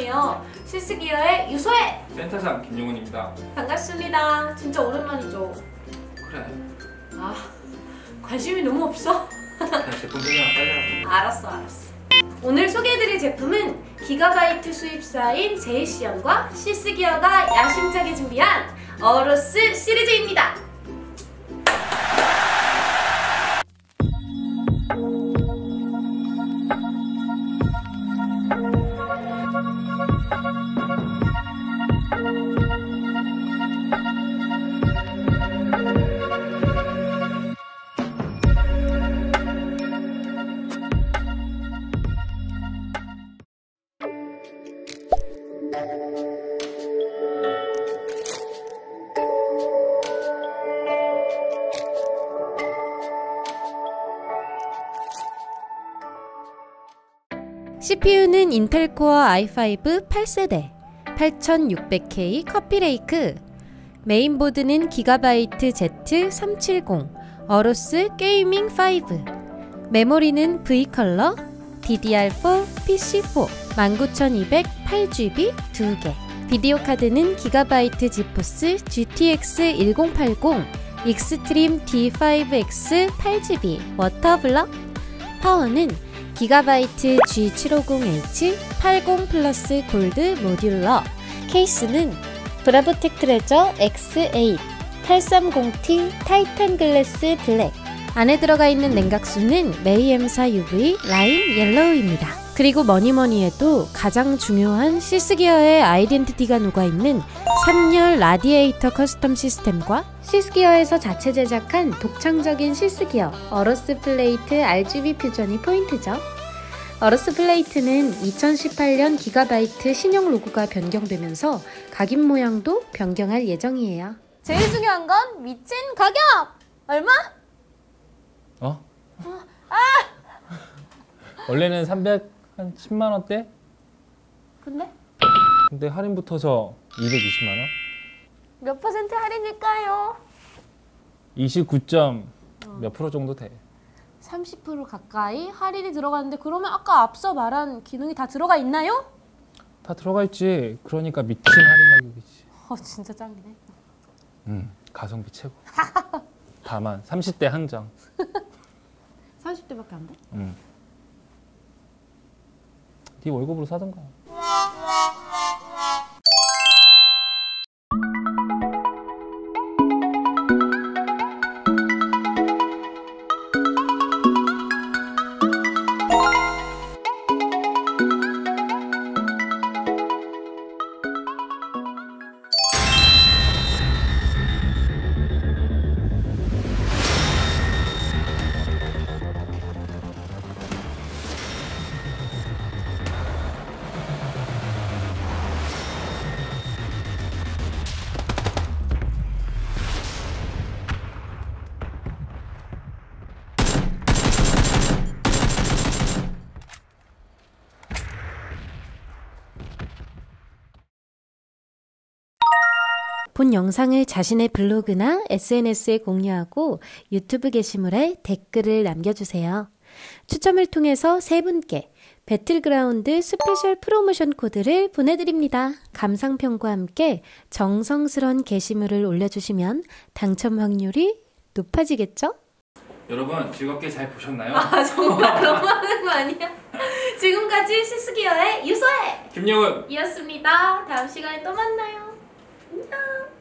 예정이에요. 실스기어의 유소혜 센터장 김용훈입니다. 반갑습니다. 진짜 오랜만이죠. 그래. 아 관심이 너무 없어. 그냥 제품 소개나 빨리 하고. 알았어 알았어. 오늘 소개해드릴 제품은 기가바이트 수입사인 제이시언과 시스기어가 야심차게 준비한 어로스 시리즈입니다. CPU는 인텔 코어 i5 8세대 8600K 커피레이크 메인보드는 기가바이트 Z370 어로스 게이밍 5 메모리는 V컬러 DDR4 PC4 19200 8GB 2개. 비디오 카드는 기가바이트 지포스 GTX 1080 익스트림 D5X 8GB 워터블럭. 파워는 기가바이트 G750H 80 플러스 골드 모듈러. 케이스는 브라보텍 트레저 X8 830T 타이탄 글래스 블랙. 안에 들어가 있는 냉각수는 메이엠사 UV 라임 옐로우입니다. 그리고 뭐니뭐니 해도 가장 중요한 시스기어의 아이덴티티가 녹아있는 3열 라디에이터 커스텀 시스템과 시스기어에서 자체 제작한 독창적인 시스기어 어로스 플레이트 RGB 퓨전이 포인트죠. 어로스 플레이트는 2018년 기가바이트 신형 로고가 변경되면서 각인 모양도 변경할 예정이에요. 제일 중요한 건 미친 가격! 얼마? 어? 원래는 310만 원대? 근데 근데 할인 붙어서 220만 원? 몇 퍼센트 할인일까요? 29점 몇 프로 정도 돼. 30% 가까이 할인이 들어갔는데 그러면 아까 앞서 말한 기능이 다 들어가 있나요? 다 들어가 있지. 그러니까 미친 할인 가격이지. 어 진짜 짱이네. 음, 가성비 최고. 다만 30대 한정. 30대밖에 안 돼? 음. 네 월급으로 사던가. 본 영상을 자신의 블로그나 SNS에 공유하고 유튜브 게시물에 댓글을 남겨주세요. 추첨을 통해서 세 분께 배틀그라운드 스페셜 프로모션 코드를 보내드립니다. 감상평과 함께 정성스런 게시물을 올려주시면 당첨 확률이 높아지겠죠? 여러분 즐겁게 잘 보셨나요? 아 정말 너무하는 거 아니야? 지금까지 시스기어의 유소혜 김용훈 이었습니다. 다음 시간에 또 만나요. 안녕.